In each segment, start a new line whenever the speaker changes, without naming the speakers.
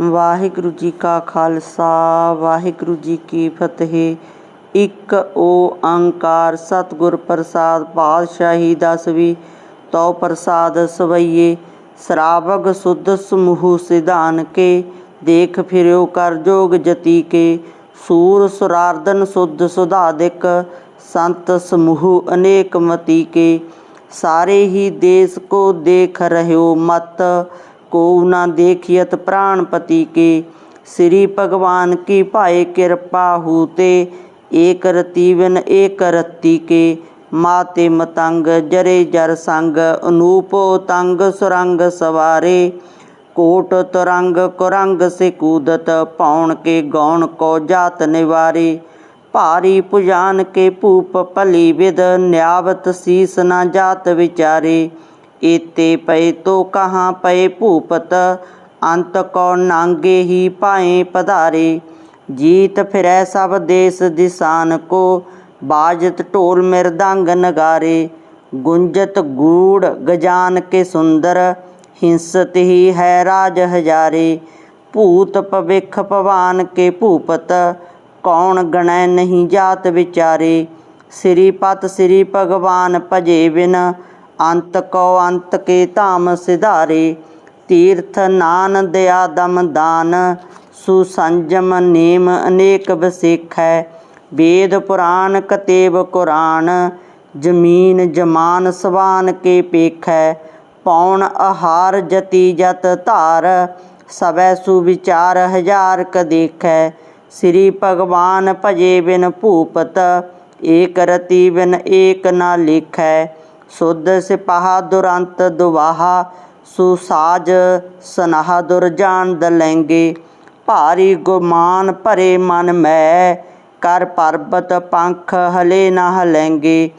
ਵਾਹਿਗੁਰੂ ਜੀ ਕਾ ਖਾਲਸਾ, ਵਾਹਿਗੁਰੂ ਜੀ ਕੀ ਫਤਿਹ। ਇੱਕ ਓੰਕਾਰ ਸਤਿਗੁਰ ਪ੍ਰਸਾਦ ਪਾਤਸ਼ਾਹੀ ਦਸਵੀ ਤਉ ਪ੍ਰਸਾਦ ਸਵਈਏ। ਸਰਾਵਗ ਸੁਧ ਸਮੂਹ ਸਿਧਾਨ ਕੇ, ਦੇਖ ਫਿਰਿਓ ਕਰ ਜੋਗ ਜਤੀ ਕੇ। ਸੂਰ ਸੁਰਾਰਦਨ ਸੁਧ ਸੁਧਾਦਿਕ ਸੰਤ ਸਮੂਹ ਅਨੇਕ ਮਤੀ ਕੇ। ਸਾਰੇ ਹੀ ਦੇਸ ਕੋ ਦੇਖ ਰਹਿਓ ਮਤ ਕੋ ਨਾ ਦੇਖਿयत ਪ੍ਰਾਣਪਤੀ ਕੇ। ਸ੍ਰੀ ਭਗਵਾਨ ਕੀ ਭਾਏ ਕਿਰਪਾ ਹੂਤੇ ਏਕ ਰਤੀ ਬਿਨ ਏਕ ਰਤੀ ਕੇ। ਮਾਤੇ ਮਤੰਗ ਜਰੇ ਜਰ ਸੰਗ, ਅਨੂਪ ਤੰਗ ਸੁਰੰਗ ਸਵਾਰੇ। ਕੋਟ ਤਰੰਗ ਕੁਰੰਗ ਸੇ ਕੂਦਤ ਪੌਣ ਕੇ ਗੌਣ ਕੋ ਜਾਤ ਨਿਵਾਰੇ। ਭਾਰੀ ਪੁਜਾਨ ਕੇ ਭੂਪ ਭਲੀ ਵਿਦ ਨਿਆਵਤ ਸੀਸ ਨਾ ਜਾਤ ਵਿਚਾਰੇ। ਏਤੇ ਪਏ ਤੋ ਕਹਾਂ ਪਏ ਭੂਪਤ, ਅੰਤ ਕੋ ਨਾਂਗੇ ਹੀ ਪਾਏ ਪਧਾਰੇ। ਜੀਤ ਫਿਰੈ ਸਭ ਦੇਸ ਦਿਸਾਨ ਕੋ, ਬਾਜਤ ਢੋਲ ਮਿਰਦੰਗ ਨਗਾਰੇ। ਗੁੰਜਤ ਗੂੜ ਗਜਾਨ ਕੇ ਸੁੰਦਰ ਹਿੰਸਤ ਹੀ ਹੈ ਰਾਜ ਹਜ਼ਾਰੇ। ਭੂਤ ਭਵਿਖ ਭਵਾਨ ਕੇ ਭੂਪਤ, ਕੌਣ ਗਣੈ ਨਹੀਂ ਜਾਤ ਵਿਚਾਰੇ। ਸ੍ਰੀ ਪਤ ਸ੍ਰੀ ਭਗਵਾਨ ਭਜੇ ਬਿਨ ਅੰਤ ਕੋ ਅੰਤ ਕੇ ਧਾਮ ਸਿਧਾਰੇ, ਤੀਰਥ ਨਾਨ ਦਇਆ ਦਮ ਦਾਨ। ਸੁਸੰਜਮ ਨੇਮ ਅਨੇਕ ਬਸੇਖੈ ਵੇਦ ਪੁਰਾਨ ਕਤੇਬ ਕੁਰਾਨ। ਜਮੀਨ ਜਮਾਨ ਸਵਾਨ ਕੇ ਪੇਖੈ ਪੌਣ ਆਹਾਰ ਜਤੀ ਜਤ ਧਾਰ। ਸਵੈ ਸੁਵਿਚਾਰ ਹਜ਼ਾਰ ਕ ਦੇਖੈ, ਸ੍ਰੀ ਭਗਵਾਨ ਭਜੇ ਬਿਨ ਭੂਪਤ। ਏਕ ਰਤੀ ਬਿਨ ਏਕ ਨਾ ਲਿਖੈ ਸੁਧ ਸਿਪਾਹ ਦੁਰੰਤ ਦੁਵਾਹਾ, ਸੁਸਾਜ ਸਨਾਹ ਦੁਰਜਾਨ ਦਲੈਂਗੇ ਭਾਰੀ ਗੁਮਾਨ ਭਰੇ ਮਨ ਮੈਂ, ਕਰ ਪਰਬਤ ਪੰਖ ਹਲੇ ਨਾ ਹਲੈਂਗੇ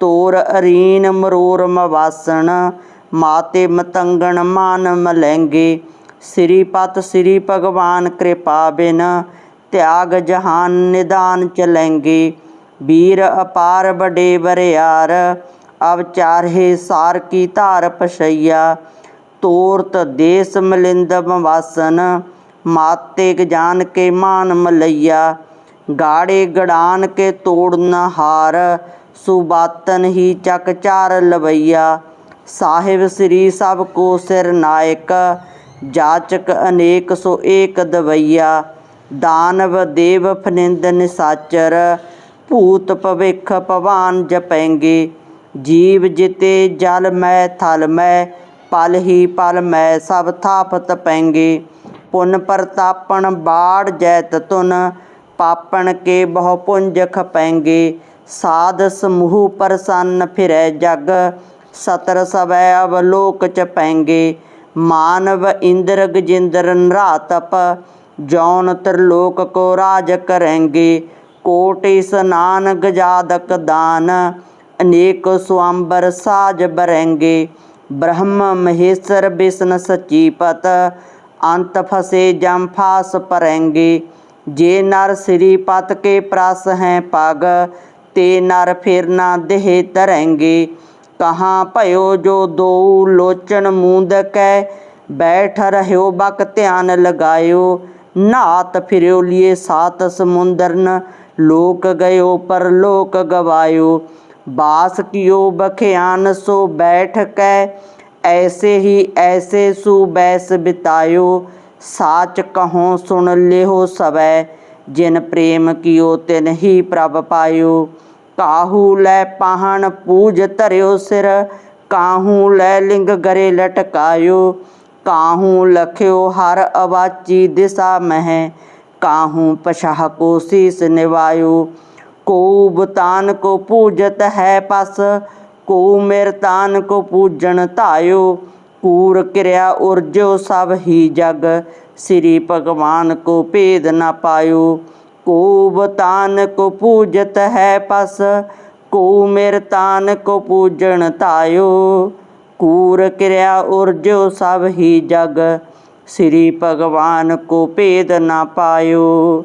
ਤੋਰ ਅਰੀਨ ਮਰੋਰ ਮਵਾਸਣ, ਮਾਤੇ ਮਤੰਗਣ ਮਾਨ ਮਲੈਂਗੇ ਸ੍ਰੀ ਪਤ ਸ੍ਰੀ ਭਗਵਾਨ ਕਿਰਪਾ ਬਿਨ, ਤਿਆਗ ਜਹਾਨ ਨਿਦਾਨ ਚਲੈਂਗੇ ਵੀਰ ਅਪਾਰ ਬੜੇ ਬਰਿਆਰ ਅਬ ਚਾਰਹੇ ਸਾਰ ਕੀ ਧਾਰ ਪਸ਼ਈਆ ਤੋਰਤ ਦੇਸ ਮਲਿੰਦ ਵਾਸਨ ਮਾਤੇ ਜਾਨ ਕੇ ਮਾਨ ਮਲਈਆ, ਗਾੜੇ ਗੜਾਨ ਕੇ ਤੋੜਨ ਹਾਰ, ਸੁਬਾਤਨ ਹੀ ਚੱਕ ਚਾਰ ਲਵਈਆ। ਸਾਹਿਬ ਸ੍ਰੀ ਸਭ ਕੋ ਸਿਰ ਨਾਇਕ, ਜਾਚਕ ਅਨੇਕ ਸੋ ਏਕ ਦਵਈਆ। ਦਾਨਵ ਦੇਵ ਫਨਿੰਦ ਨਿਸਾਚਰ, ਭੂਤ ਭਵਿਖ ਭਵਾਨ ਜਪੈਂਗੇ। ਜੀਵ ਜਿਤੇ ਜਲ ਮੈਂ, ਥਲ ਮੈਂ, ਪਲ ਹੀ ਪਲ ਮੈਂ, ਸਭ ਥਾਪਤ ਪੈਂਗੇ। ਪੁਨ ਪ੍ਰਤਾਪਣ ਬਾੜ ਜੈਤ ਤੁਨ ਪਾਪਣ ਕੇ ਬਹੁ ਪੁੰਜ ਖਪੈਂਗੇ ਸਾਧ ਸਮੂਹ ਪ੍ਰਸੰਨ ਫਿਰੈ ਜਗ, ਸਤਰ ਸਵੈ ਅਵਲੋਕ ਚ ਪੈਂਗੇ। ਮਾਨਵ ਇੰਦਰ ਗਜਿੰਦਰ ਨਰਾਤਪ, ਜੌਨ ਤਰਲੋਕ ਕੋ ਰਾਜ ਕਰੈਂਗੇ ਕੋਟ ਇਸਨਾਨ ਗਜਾਦਕ ਦਾਨ ਅਨੇਕ ਸੁਆੰਬਰ ਸਾਜ ਬਰੈਂਗੇ, ਬ੍ਰਹਮ ਮਹੇਸ਼ਰ ਬਿਸ਼ਨ ਸਚੀ ਪਤ, ਅੰਤ ਫਸੇ ਜਮ ਫਾਸ ਪਰੈਂਗੇ। ਜੇ ਨਰ ਸ੍ਰੀ ਪਤ ਕੇ ਪ੍ਰਸ ਹੈ ਪਗ, ਤੇ ਨਰ ਫਿਰ ਨਾ ਦੇਹ ਧਰੈਂਗੇ ਕਹਾਂ ਭਇਓ ਜੋ ਦੋ ਲੋਚਨ ਮੂੰਦ ਕੈ, ਬੈਠ ਰਹਿਓ ਬਕ ਧਿਆਨ ਲਗਾਇਓ। ਨਾਤ ਫਿਰਿਓ ਲਿਏ ਸਾਤ ਸਮੁੰਦਰਨ, ਲੋਕ ਗਇਓ ਪਰ ਲੋਕ ਗਵਾਇਓ। ਬਾਸ ਕਿਓ ਬਖਿਆਨ ਸੋ ਬੈਠ ਕੈ ਐਸੇ ਹੀ ਐਸੇ ਸੂ ਬੈਸ ਬਿਤਾਇਓ ਸਾਚ ਕਹੋ ਸੁਣ ਲਿਓ ਸਵੈ ਜਿਨ ਪ੍ਰੇਮ ਕੀਓ ਤਿਨ ਹੀ ਪ੍ਰਭ ਪਾਇਓ ਕਾਹੂ ਲੈ ਪਾਹਣ ਪੂਜ ਧਰਿਓ ਸਿਰ ਕਾਹੂ ਲੈ ਲਿੰਗ ਗਰੇ ਲਟਕਾਇਓ ਕਾਹੂ ਲਖਿਓ ਹਰ ਅਵਾਚੀ ਦਿਸਾ ਮਹਿ ਕਾਹੂ ਪਛਾਹ ਕੋ ਸੀਸ ਨਿਵਾਇਓ ਕੋ ਬਤਾਨ ਕੋ ਪੂਜਤ ਹੈ ਪਸ ਕੋ ਮਿਰਤਾਨ ਕੋ ਪੂਜਣ ਧਾਇਓ, ਕੂਰ ਕਿਰਿਆ ਉਰਜੋ ਸਭ ਹੀ ਜਗ, ਸ੍ਰੀ ਭਗਵਾਨ ਕੋ ਭੇਦ ਨਾ ਪਾਇਓ। ਕੋ ਬਤਾਨ ਕੋ ਪੂਜਤ ਹੈ ਪਸ ਕੋ ਮਿਰਤਾਨ ਕੋ ਪੂਜਣ ਧਾਇਓ, ਕੂਰ ਕਿਰਿਆ ਉਰਜੋ ਸਭ ਹੀ ਜਗ, ਸ੍ਰੀ ਭਗਵਾਨ ਕੋ ਭੇਦ ਨਾ ਪਾਇਓ।